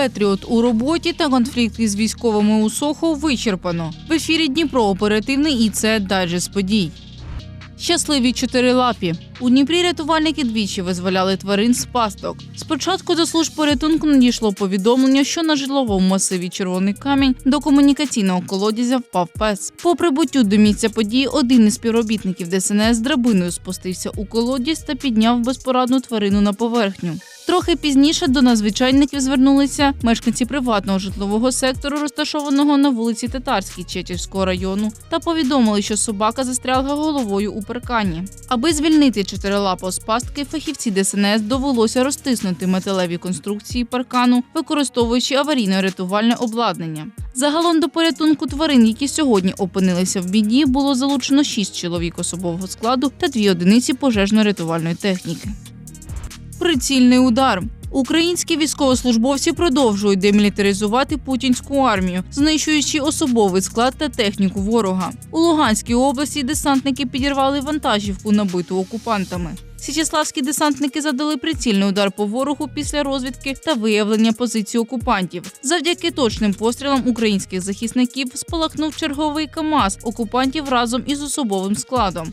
Петріот у роботі та конфлікт із військовими у Сохо вичерпано. В ефірі Дніпро оперативний і це дайджест подій. Щасливі чотирилапі. У Дніпрі рятувальники двічі визволяли тварин з пасток. Спочатку до служб порятунку надійшло повідомлення, що на житловому масиві Червоний камінь до комунікаційного колодязя впав пес. По прибуттю до місця події один із співробітників ДСНС драбиною спустився у колодязь та підняв безпорадну тварину на поверхню. Трохи пізніше до надзвичайників звернулися мешканці приватного житлового сектору, розташованого на вулиці Татарській Чечівського району, та повідомили, що собака застрягла головою у паркані. Аби звільнити чотирилапого з пастки, фахівці ДСНС довелося розтиснути металеві конструкції паркану, використовуючи аварійно-рятувальне обладнання. Загалом до порятунку тварин, які сьогодні опинилися в біді, було залучено 6 чоловік особового складу та дві одиниці пожежно-рятувальної техніки. Прицільний удар. Українські військовослужбовці продовжують демілітаризувати путінську армію, знищуючи особовий склад та техніку ворога. У Луганській області десантники підірвали вантажівку, набиту окупантами. Січеславські десантники задали прицільний удар по ворогу після розвідки та виявлення позицій окупантів. Завдяки точним пострілам українських захисників спалахнув черговий КАМАЗ окупантів разом із особовим складом.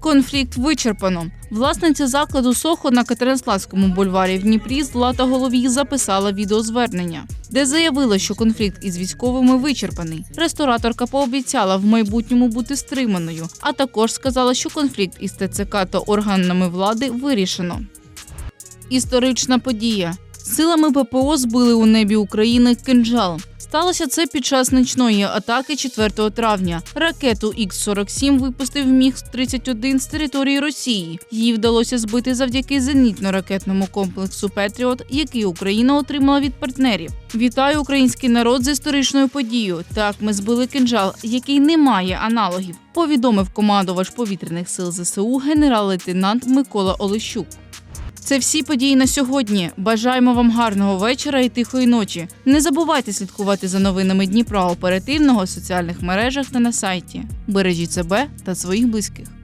Конфлікт вичерпано. Власниця закладу Сохо на Катеринславському бульварі в Дніпрі Злата Головій записала відеозвернення, де заявила, що конфлікт із військовими вичерпаний. Рестораторка пообіцяла в майбутньому бути стриманою, а також сказала, що конфлікт із ТЦК та органами влади вирішено. Історична подія. Силами ППО збили у небі України кинджал. Сталося це під час нічної атаки 4 травня. Ракету Х-47 випустив Міг-31 з території Росії. Її вдалося збити завдяки зенітно-ракетному комплексу Петріот, який Україна отримала від партнерів. Вітаю український народ з історичною подією. Так, ми збили кинджал, який не має аналогів. Повідомив командувач повітряних сил ЗСУ генерал-лейтенант Микола Олещук. Це всі події на сьогодні. Бажаємо вам гарного вечора і тихої ночі. Не забувайте слідкувати за новинами Дніпра оперативного в соціальних мережах та на сайті. Бережіть себе та своїх близьких.